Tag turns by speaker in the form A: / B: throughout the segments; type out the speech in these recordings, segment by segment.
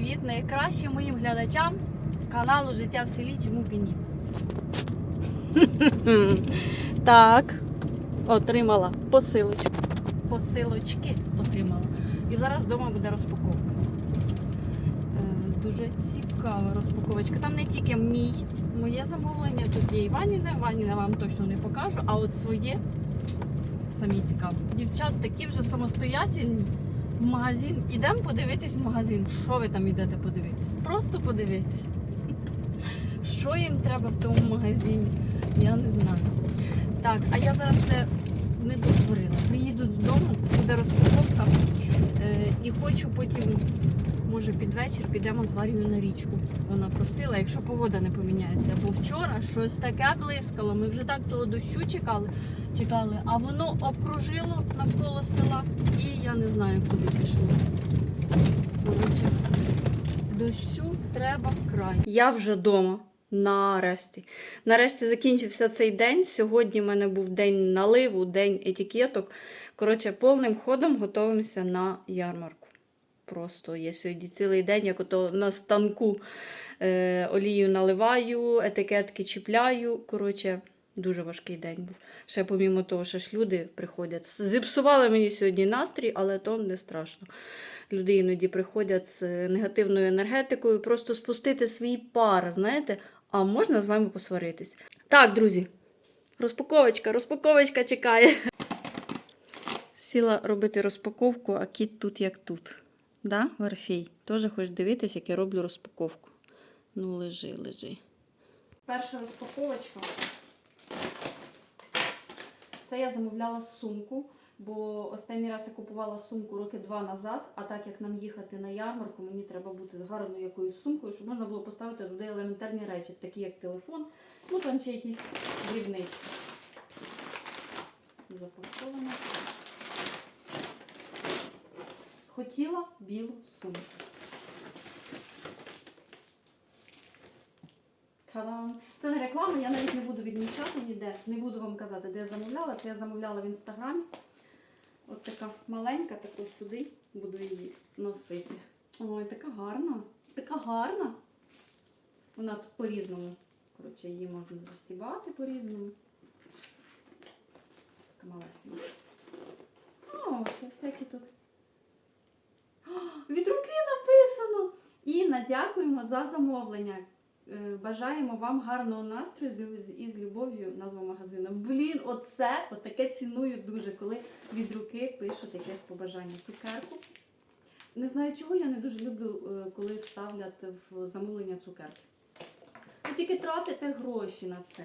A: привіт найкращим моїм глядачам каналу Життя в селі чому б і ні. Так, отримала посилочку. Посилочки отримала. І зараз вдома буде розпаковка. Е, Дуже цікава розпаковочка. Там не тільки мій, моє замовлення, тут є і Ваніна. Ваніна вам точно не покажу, а от своє самі цікаво. Дівчат такі вже самостоятельні. В магазин. Ідемо подивитись в магазин. Що ви там йдете подивитись? Просто подивитись. Що їм треба в тому магазині? Я не знаю. Так, а я зараз це не договорила. Приїду додому, буде розпаковка. І хочу потім, може, під вечір підемо з Варією на річку. Вона просила, якщо погода не поміняється. Бо вчора щось таке блискало. Ми вже так того дощу чекали, чекали, а воно обкружило навколо села. І я не знаю, куди пішло. Коротше, дощу треба край. Я вже вдома. Нарешті. Нарешті закінчився цей день. Сьогодні в мене був день наливу, день етикеток. Коротше, повним ходом готуємося на ярмарку. Просто я сьогодні цілий день, як ото на станку е, олію наливаю, етикетки чіпляю. Коротше, дуже важкий день був. Ще помімо того, що ж люди приходять. Зіпсували мені сьогодні настрій, але то не страшно. Люди іноді приходять з негативною енергетикою, просто спустити свій пар, знаєте, а можна з вами посваритись. Так, друзі, розпаковочка, розпаковочка чекає. Сіла робити розпаковку, а кіт тут як тут. Да, Варфій? Теж хочеш дивитись, як я роблю розпаковку. Ну, лежи, лежи. Перша розпаковочка. Це я замовляла сумку, бо останній раз я купувала сумку роки два назад, а так як нам їхати на ярмарку, мені треба бути з гарною якоюсь сумкою, щоб можна було поставити туди елементарні речі, такі як телефон, ну там ще якісь дрібнички. Запаковано. Хотіла білу сумку. Це не реклама, я навіть не буду відмічати ніде, не буду вам казати, де я замовляла. Це я замовляла в інстаграмі. От така маленька, таку сюди буду її носити. Ой, така гарна. Така гарна. Вона тут по-різному. Коротше, її можна застібати по-різному. Така малесенька. О, ще всякі тут. Від руки написано! Інна, дякуємо за замовлення. Е, Бажаємо вам гарного настрою і з любов'ю назва магазину. Блін, оце отаке ціную дуже, коли від руки пишуть якесь побажання. Цукерку. Не знаю, чого я не дуже люблю, е, коли ставлять в замовлення цукерки. Ви тільки тратите гроші на це.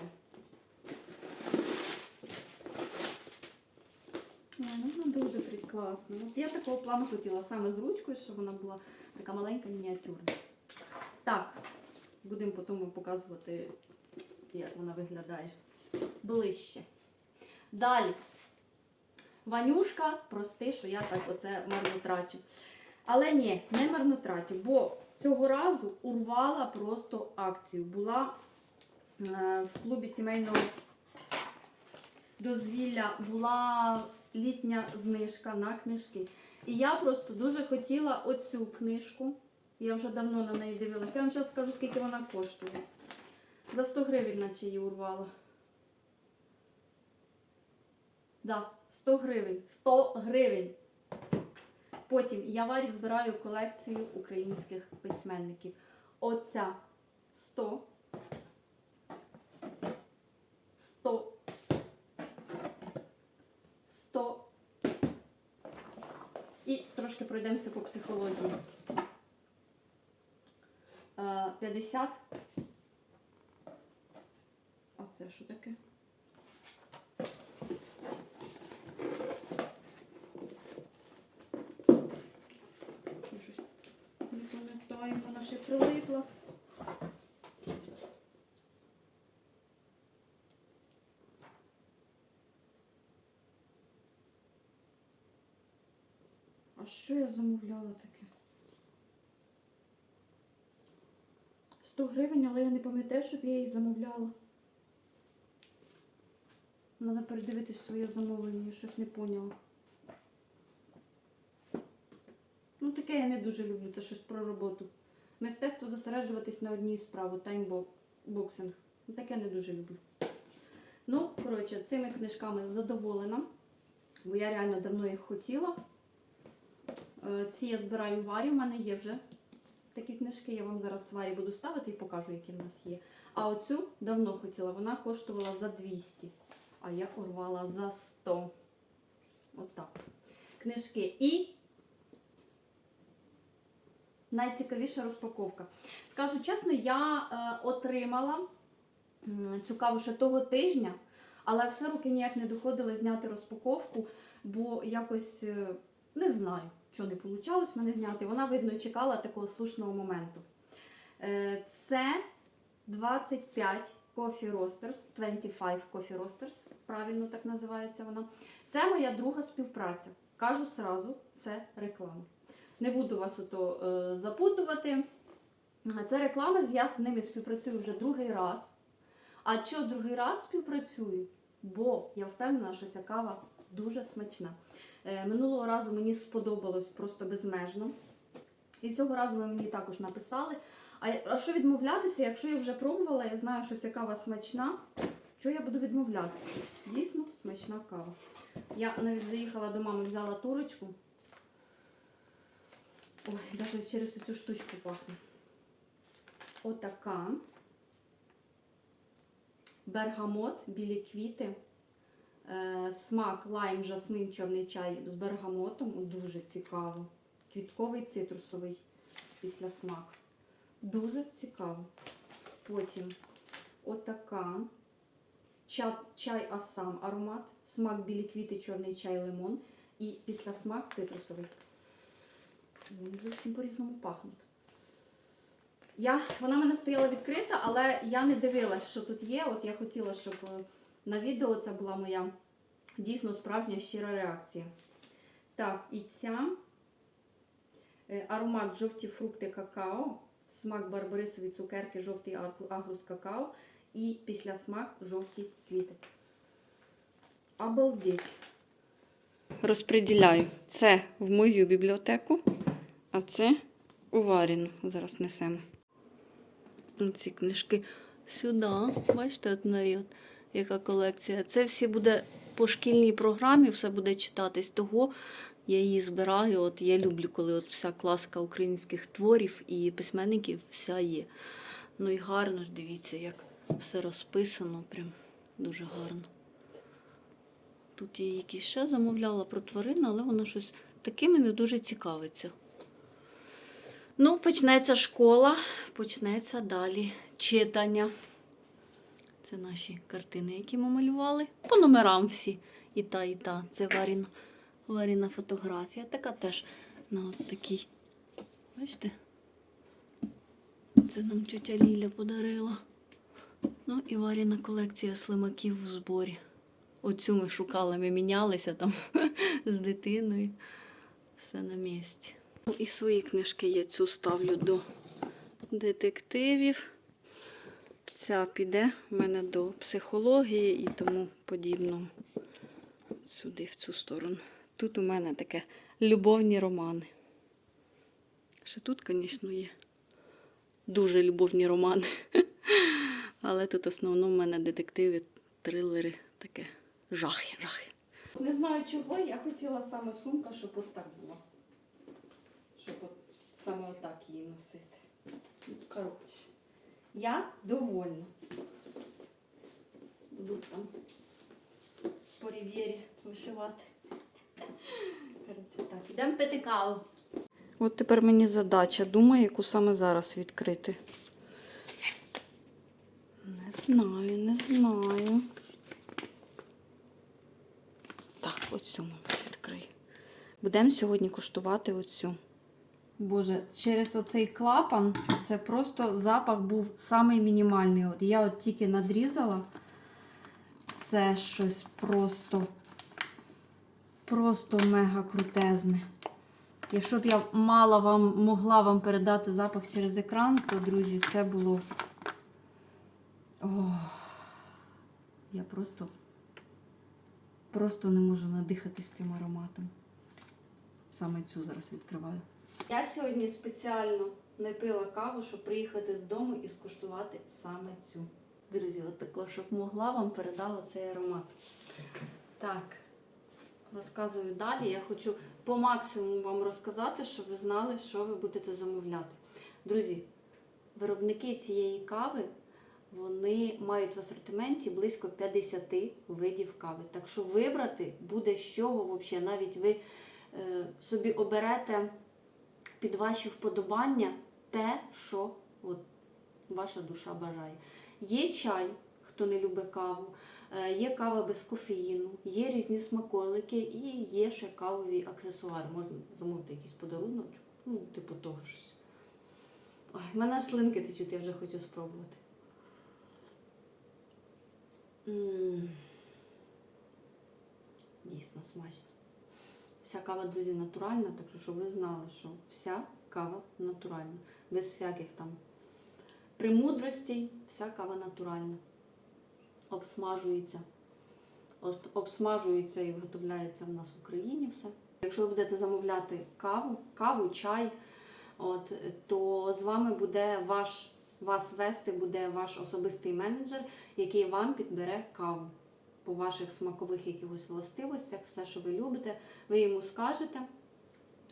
A: Ой, ну вона дуже прекрасна. От я такого плану хотіла саме з ручкою, щоб вона була така маленька, мініатюрна. Так, будемо потім показувати, як вона виглядає ближче. Далі. Ванюшка, прости, що я так оце марнотрачу. Але ні, не марнотрачу, бо цього разу урвала просто акцію. Була е, в клубі сімейного дозвілля була літня знижка на книжки. І я просто дуже хотіла оцю книжку. Я вже давно на неї дивилася. Я вам зараз скажу, скільки вона коштує. За 100 гривень, наче її урвала. Да, 100 гривень. 100 гривень. Потім я варі збираю колекцію українських письменників. Оця 100. 100. 100. І трошки пройдемося по психології. Е, 50. А це що таке? Я щось Не пам'ятаю, вона ще прилипла. А що я замовляла таке? 100 гривень, але я не пам'ятаю, щоб я її замовляла. Треба передивитись своє замовлення, я щось не поняла. Ну таке я не дуже люблю, це щось про роботу. Мистецтво зосереджуватись на одній справі, таймбоксинг. Таке не дуже люблю. Ну, коротше, цими книжками задоволена, бо я реально давно їх хотіла. Е, Ці я збираю варі, в мене є вже такі книжки. Я вам зараз варі буду ставити і покажу, які в нас є. А оцю давно хотіла, вона коштувала за 200, а я урвала за 100. Отак. Книжки. І найцікавіша розпаковка. Скажу чесно, я е, отримала цю каву ще того тижня, але все руки ніяк не доходили зняти розпаковку, бо якось е, не знаю, що не вийшло мене зняти. Вона, видно, чекала такого слушного моменту. Е, це 25 Coffee Roasters, 25 Coffee Roasters, правильно так називається вона. Це моя друга співпраця. Кажу сразу, це реклама. Не буду вас ото е, запутувати. Це реклама, я з ними співпрацюю вже другий раз. А що другий раз співпрацюю? Бо я впевнена, що ця кава дуже смачна. Е, минулого разу мені сподобалось просто безмежно. І цього разу ви мені також написали. А, що відмовлятися, якщо я вже пробувала, я знаю, що ця кава смачна. Що я буду відмовлятися? Дійсно смачна кава. Я навіть заїхала до мами, взяла турочку. Ой, навіть через цю штучку пахне. Отака. Бергамот, білі квіти. Е, смак лайм, жасмин, чорний чай з бергамотом. Дуже цікаво. Квітковий цитрусовий після смак. Дуже цікаво. Потім отака. Чай, чай асам аромат. Смак білі квіти, чорний чай, лимон. І після смак цитрусовий. Вони зовсім по-різному пахнуть. Я, вона в мене стояла відкрита, але я не дивилась, що тут є. От я хотіла, щоб е, на відео це була моя дійсно справжня щира реакція. Так, і ця е, аромат жовті фрукти какао, смак барбарисові цукерки, жовтий агрус какао і після смак жовті квіти. Обалдеть. Розподіляю. Це в мою бібліотеку, а це у Варіну. Зараз несемо. Ці книжки сюди. Бачите, от от яка колекція. Це всі буде по шкільній програмі, все буде читатись. Того я її збираю. От я люблю, коли от вся класка українських творів і письменників вся є. Ну і гарно ж дивіться, як все розписано. Прям дуже гарно. Тут я якісь ще замовляла про тварин, але вона щось такими не дуже цікавиться. Ну, почнеться школа, почнеться далі читання. Це наші картини, які ми малювали. По номерам всі. І та, і та. Це Варіна, Варіна фотографія. Така теж на от такій. Бачите? Це нам тетя Ліля подарила. Ну і Варіна колекція слимаків в зборі. Оцю ми шукали, ми мінялися там з дитиною. Все на місці. Ну, і свої книжки я цю ставлю до детективів. Ця піде в мене до психології і тому подібного. Сюди, в цю сторону. Тут у мене таке любовні романи. Ще тут, звісно, є дуже любовні романи. Але тут в основному в мене детективи, трилери, таке жахи, жахи. Не знаю чого, я хотіла саме сумка, щоб от так була. Щоб от саме отак її носити. Коротше, я довольна. Буду там по рів'єрі вишивати. Коротше, так, ідемо пити каву. От тепер мені задача. Думаю, яку саме зараз відкрити. Не знаю, не знаю. Так, оцю, відкрию. Будемо сьогодні куштувати оцю. Боже, через оцей клапан це просто запах був самий мінімальний. От я от тільки надрізала. Це щось просто, просто мега крутезне. Якщо б я мала вам, могла вам передати запах через екран, то, друзі, це було. Ох, я просто, просто не можу надихатись цим ароматом. Саме цю зараз відкриваю. Я сьогодні спеціально не пила каву, щоб приїхати додому і скуштувати саме цю. Друзі, от такого, щоб могла вам передала цей аромат. Так, розказую далі. Я хочу по максимуму вам розказати, щоб ви знали, що ви будете замовляти. Друзі, виробники цієї кави вони мають в асортименті близько 50 видів кави. Так що вибрати буде з чого взагалі. Навіть ви е, собі оберете під ваші вподобання те, що от, ваша душа бажає. Є чай, хто не любить каву, е, є кава без кофеїну, є різні смаколики і є ще кавові аксесуари. Можна замовити якийсь подарунок, ну, типу того щось. Ой, в мене аж слинки течуть, я вже хочу спробувати. М. Дійсно смачно. Вся кава, друзі, натуральна, так що щоб ви знали, що вся кава натуральна. Без всяких там премудростей, вся кава натуральна. Обсмажується. Обсмажується і виготовляється в нас в Україні все. Якщо ви будете замовляти каву, каву, чай, от, то з вами буде ваш, вас вести буде ваш особистий менеджер, який вам підбере каву по ваших смакових якихось властивостях, все, що ви любите, ви йому скажете.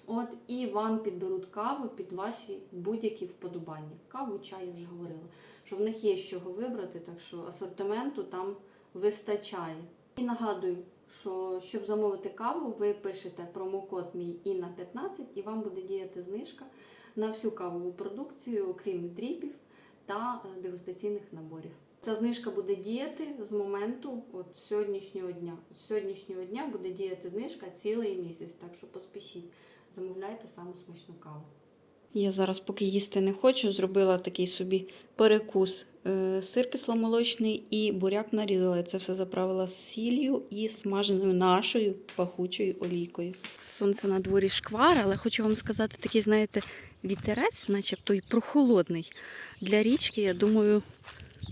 A: От, і вам підберуть каву під ваші будь-які вподобання. Каву, чай, я вже говорила, що в них є з чого вибрати, так що асортименту там вистачає. І нагадую, що щоб замовити каву, ви пишете промокод мій іна 15 і вам буде діяти знижка на всю кавову продукцію, окрім дріпів та е, дегустаційних наборів. Ця знижка буде діяти з моменту от сьогоднішнього дня. З сьогоднішнього дня буде діяти знижка цілий місяць, так що поспішіть, замовляйте саму смачну каву. Я зараз, поки їсти не хочу, зробила такий собі перекус. Е, Сир кисломолочний і буряк нарізала. Це все заправила з сіллю і смаженою нашою пахучою олійкою. Сонце на дворі шквар, але хочу вам сказати, такий, знаєте, вітерець, начебто й прохолодний. Для річки, я думаю,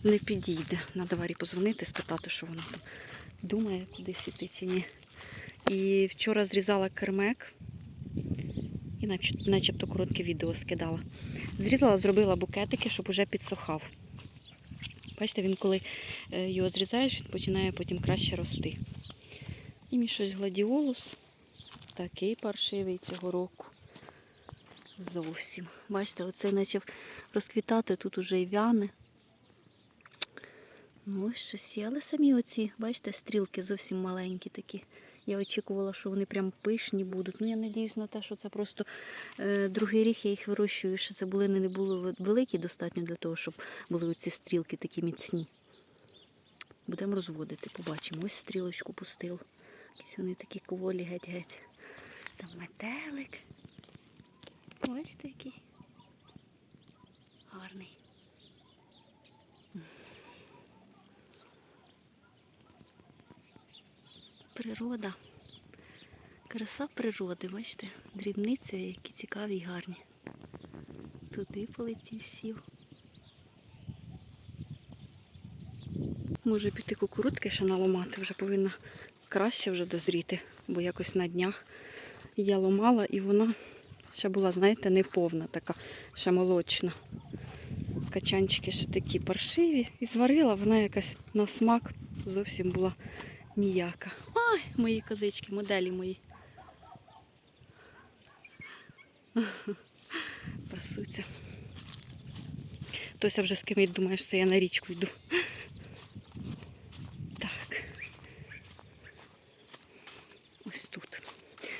A: не підійде. Надо Варі позвонити, спитати, що вона там думає, кудись іти чи ні. І вчора зрізала кермек і начебто коротке відео скидала. Зрізала, зробила букетики, щоб уже підсохав. Бачите, він коли е, його зрізаєш, він починає потім краще рости. І мій щось гладіолус. Такий паршивий цього року. Зовсім. Бачите, оцей почав розквітати, тут уже й вяне. Ну, ось щось є, але самі оці, бачите, стрілки зовсім маленькі такі. Я очікувала, що вони прям пишні будуть. Ну, я надіюсь на те, що це просто е, другий рік я їх вирощую, що це були не були великі достатньо для того, щоб були оці стрілки такі міцні. Будемо розводити, побачимо. Ось стрілочку пустив. Якісь вони такі коволі геть-геть. Там метелик. Бачите, який гарний. Природа. Краса природи, бачите? Дрібниці, які цікаві і гарні. Туди полетів сів. Можу піти кукурудки ще наламати, вже повинна краще вже дозріти, бо якось на днях я ломала і вона ще була, знаєте, не повна, така ще молочна. Качанчики ще такі паршиві. І зварила, вона якась на смак зовсім була ніяка. Ай, мої козички, моделі мої. Пасуться. Тося вже скимить, думає, що це я на річку йду. Так. Ось тут.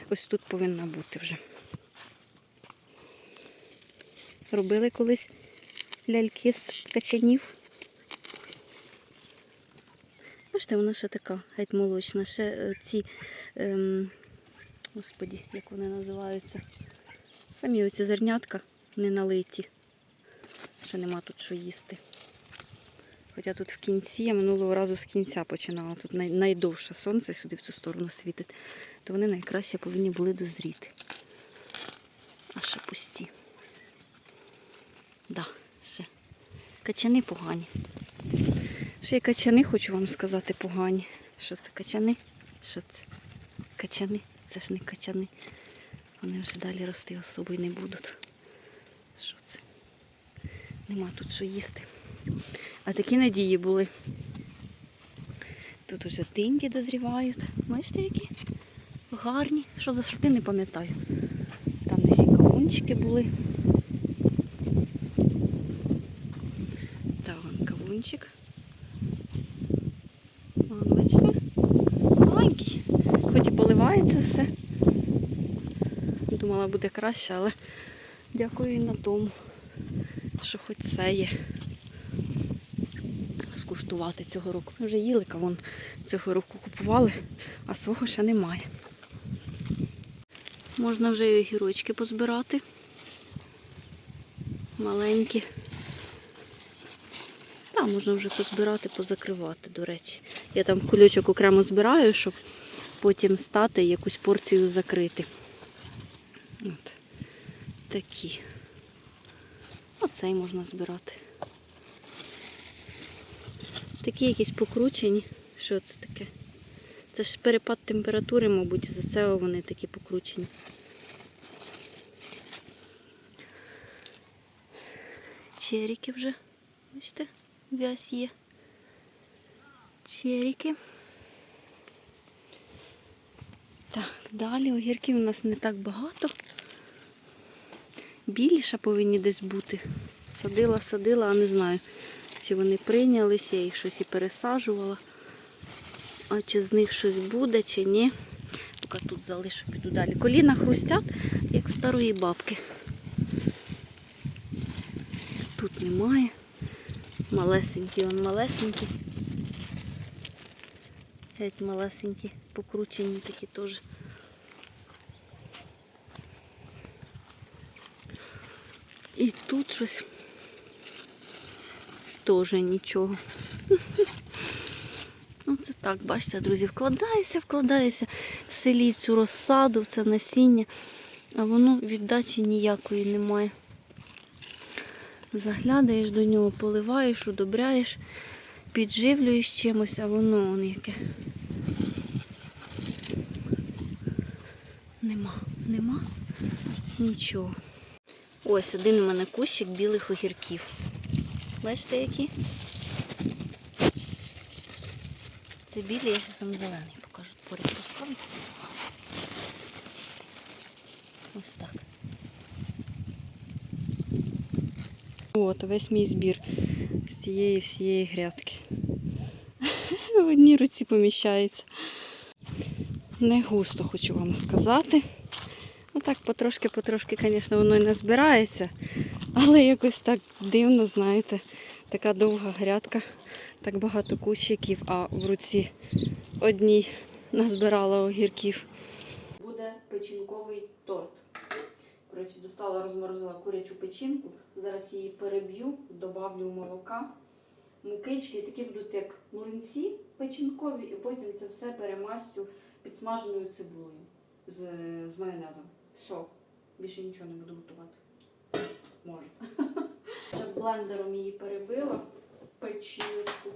A: Ось тут повинна бути вже. Робили колись ляльки з качанів. Бачите, вона ще така геть молочна. Ще е, ці, ем, господі, як вони називаються. Самі оці зернятка не налиті. Ще нема тут що їсти. Хоча тут в кінці, я минулого разу з кінця починала. Тут най- найдовше сонце сюди в цю сторону світить, то вони найкраще повинні були дозріти. А ще пусті. Да, ще. Качани погані. Ще й качани, хочу вам сказати, погані. Що це качани? Що це? Качани? Це ж не качани. Вони вже далі рости особо й не будуть. Що це? Нема тут що їсти. А такі надії були. Тут уже тиньки дозрівають. Бачите, які гарні. Що за сорти, не пам'ятаю. Там десь і кавунчики були. Та вон кавунчик. Хоч все. Думала, буде краще, але дякую і на тому, що хоч це є. Скуштувати цього року. Ми вже їли кавун цього року купували, а свого ще немає. Можна вже і огірочки позбирати. Маленькі. Та, можна вже позбирати, позакривати, до речі. Я там кульочок окремо збираю, щоб потім стати якусь порцію закрити. От такі. Оцей можна збирати. Такі якісь покручені. Що це таке? Це ж перепад температури, мабуть, за це вони такі покручені. Черіки вже, бачите, в'язь є. Черіки. Так, далі огірків у нас не так багато. Більше повинні десь бути. Садила, садила, а не знаю, чи вони прийнялися, я їх щось і пересаджувала. А чи з них щось буде, чи ні. Поки тут залишу, піду далі. Коліна хрустять, як в старої бабки. Тут немає. Малесенькі, он малесенькі. Геть малесенькі, покручені такі теж. І тут щось теж нічого. Ну, це так, бачите, друзі, вкладаєшся, вкладаєшся в селі в цю розсаду, в це насіння, а воно віддачі ніякої немає. Заглядаєш до нього, поливаєш, удобряєш, підживлюєш чимось, а воно воно яке. Нема, нема нічого. Ось один у мене кущик білих огірків. Бачите, які? Це білі, я зараз вам зелений покажу. Поряд поставлю. Ось так. От, весь мій збір з цієї всієї грядки. В одній руці поміщається. Не густо хочу вам сказати. Ну так, потрошки-потрошки, звісно, воно і не збирається, але якось так дивно, знаєте, така довга грядка, так багато кущиків, а в руці одній назбирала огірків. Буде печінковий торт. Коротше, достала, розморозила курячу печінку. Зараз її переб'ю, добавлю молока, мукички, такі будуть як млинці печінкові, і потім це все перемастю підсмаженою цибулею з, з майонезом. Все, більше нічого не буду готувати. Може. Вже блендером її перебила, печіночку,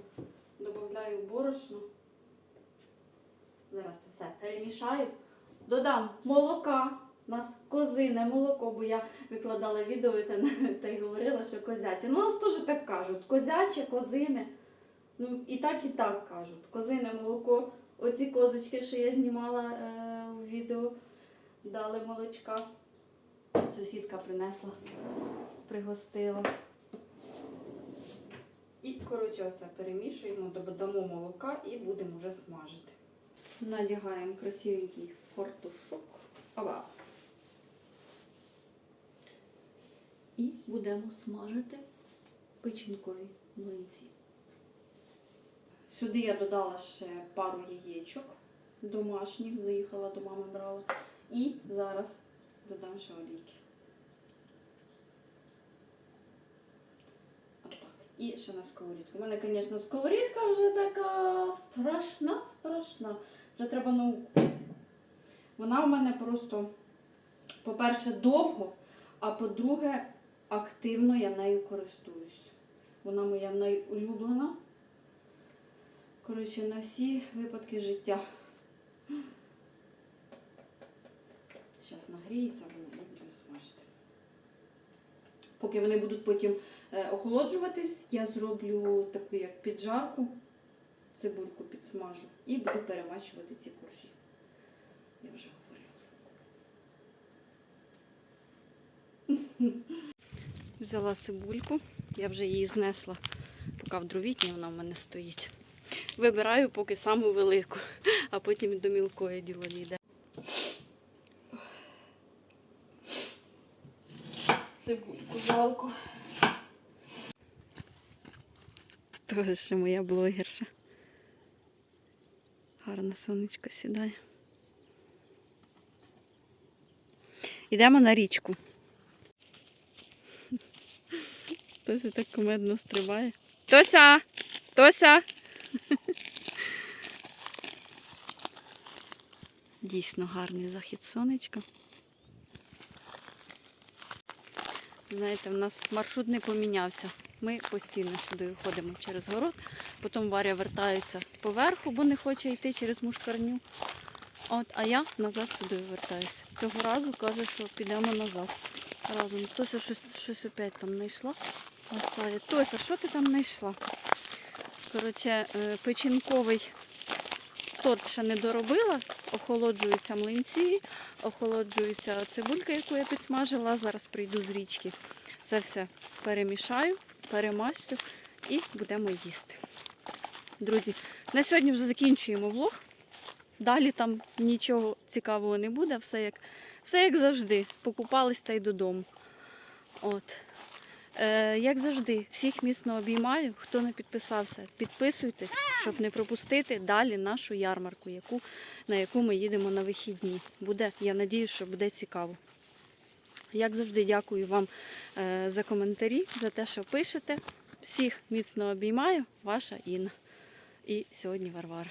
A: додаю борошно. Зараз це все перемішаю. Додам молока. У нас козине молоко, бо я викладала відео та, та й говорила, що козяче. Ну, у нас теж так кажуть. Козяче, козине. Ну, і так, і так кажуть. Козине молоко. Оці козочки, що я знімала е, в відео, дали молочка. Сусідка принесла, пригостила. І, коротше, оце перемішуємо, додамо молока і будемо вже смажити. Надягаємо красивенький фартушок. Ова. І будемо смажити печінкові млинці. Сюди я додала ще пару яєчок домашніх, заїхала до мами брала. І зараз додам ще олійки. І ще на сковорідку. У мене, звісно, сковорідка вже така страшна, страшна. Вже треба нову купити. Вона у мене просто, по-перше, довго, а по-друге, активно я нею користуюсь. Вона моя найулюблена. Коротше, на всі випадки життя. Зараз нагріється, вона і будемо смажити. Поки вони будуть потім е, охолоджуватись, я зроблю таку як піджарку, цибульку підсмажу і буду перемащувати ці коржі. Я вже говорила. Взяла цибульку, я вже її знесла, поки в дровітні вона в мене стоїть. Вибираю поки саму велику, а потім до мілкої діло дійде. Цибульку жалко. Тоже ще моя блогерша. Гарно сонечко сідає. Йдемо на річку. Тося так комедно стрибає. Тося! Тося! Дійсно гарний захід сонечка. Знаєте, в нас маршрут не помінявся. Ми постійно сюди ходимо через город, потім Варя вертається поверху, бо не хоче йти через мушкарню. От, а я назад сюди вертаюся. Цього разу каже, що підемо назад. Разом. Тося щось, щось опять там знайшла. Масає. Тося, що ти там знайшла? Коротше, е, печінковий торт ще не доробила, охолоджуються млинці, охолоджується цибулька, яку я підсмажила. Зараз прийду з річки. Це все перемішаю, перемастю і будемо їсти. Друзі, на сьогодні вже закінчуємо влог. Далі там нічого цікавого не буде, все як, все як завжди. Покупались та й додому. От. Е, як завжди, всіх міцно обіймаю. Хто не підписався, підписуйтесь, щоб не пропустити далі нашу ярмарку, яку, на яку ми їдемо на вихідні. Буде, я надію, що буде цікаво. Як завжди, дякую вам е, за коментарі, за те, що пишете. Всіх міцно обіймаю, ваша Інна. І сьогодні Варвара.